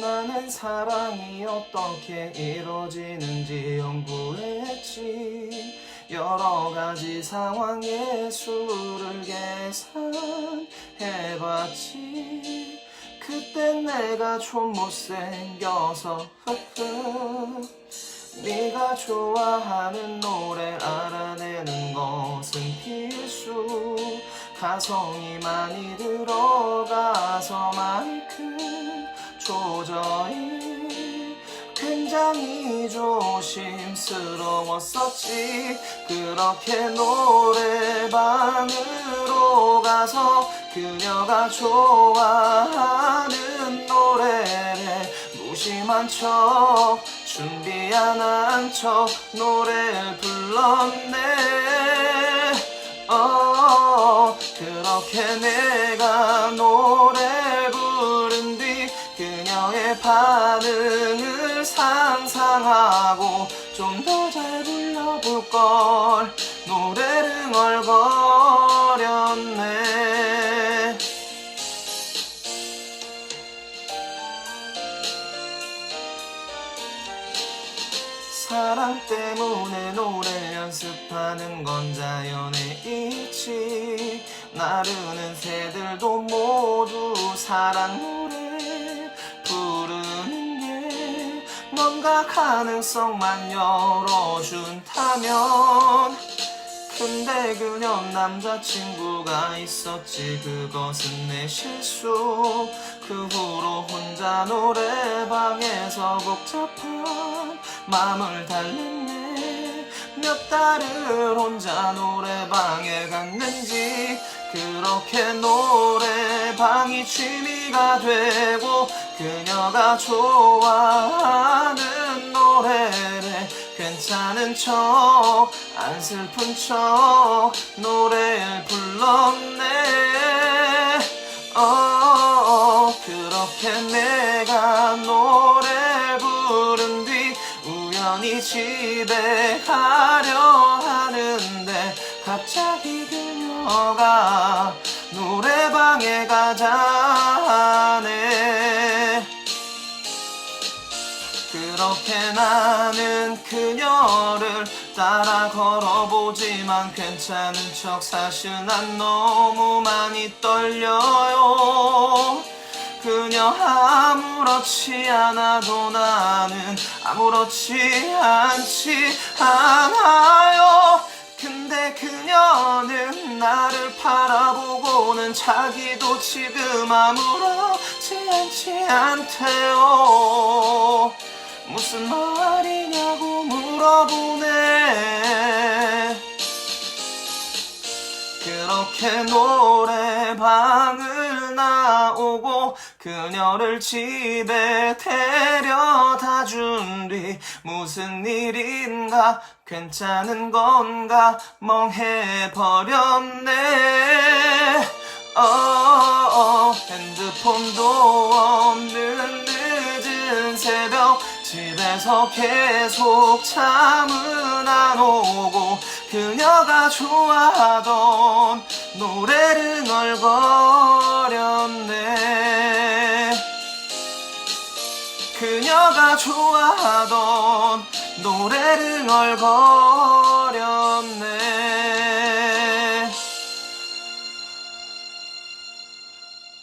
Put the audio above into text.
나는 사랑이 어떻게 이루어지는지 연구했지. 여러 가지 상황의 수를 계산해봤지. 그땐 내가 좀 못생겨서 흑흑 네가 좋아하는 노래 알아내는 것은 필수. 가성이 많이 들어가서만큼 조절이 굉장히 조심스러웠었지. 그렇게 노래방으로 가서 그녀가 좋아하는 노래를 무심한 척 준비 안 한 척 노래를 불렀네. 어, 그렇게 내 반응을 상상하고 좀 더 잘 불러볼 걸. 노래를 얼거렸네. 사랑 때문에 노래 연습하는 건 자연의 이치. 나르는 새들도 모두 사랑 뭔가 가능성만 열어준다면. 근데 그녀 남자친구가 있었지. 그것은 내 실수. 그 후로 혼자 노래방에서 복잡한 마음을 달랬네 몇 달을 혼자 노래방에 갔는지 그렇게 노래방이 취미가 되고 그녀가 좋아하는 노래를 괜찮은 척 안 슬픈 척 노래를 불렀네. 어 그렇게 내가 가려 하는데 갑자기 그녀가 노래방에 가자네. 그렇게 나는 그녀를 따라 걸어보지만 괜찮은 척 사실 난 너무 많이 떨려요 그녀 아무렇지 않아도 나는 아무렇지 않지 않아요. 근데 그녀는 나를 바라보고는 자기도 지금 아무렇지 않지 않대요. 무슨 말이냐고 물어보네. 그렇게 노래방을 나오고 그녀를 집에 데려다 준 뒤 무슨 일인가? 괜찮은 건가? 멍해버렸네. 어, 어, 핸드폰도 없는 늦은 새벽 집에서 계속 잠은 안 오고 그녀가 좋아하던 노래를 얼거 그녀가 좋아하던 노래를 얼거렸네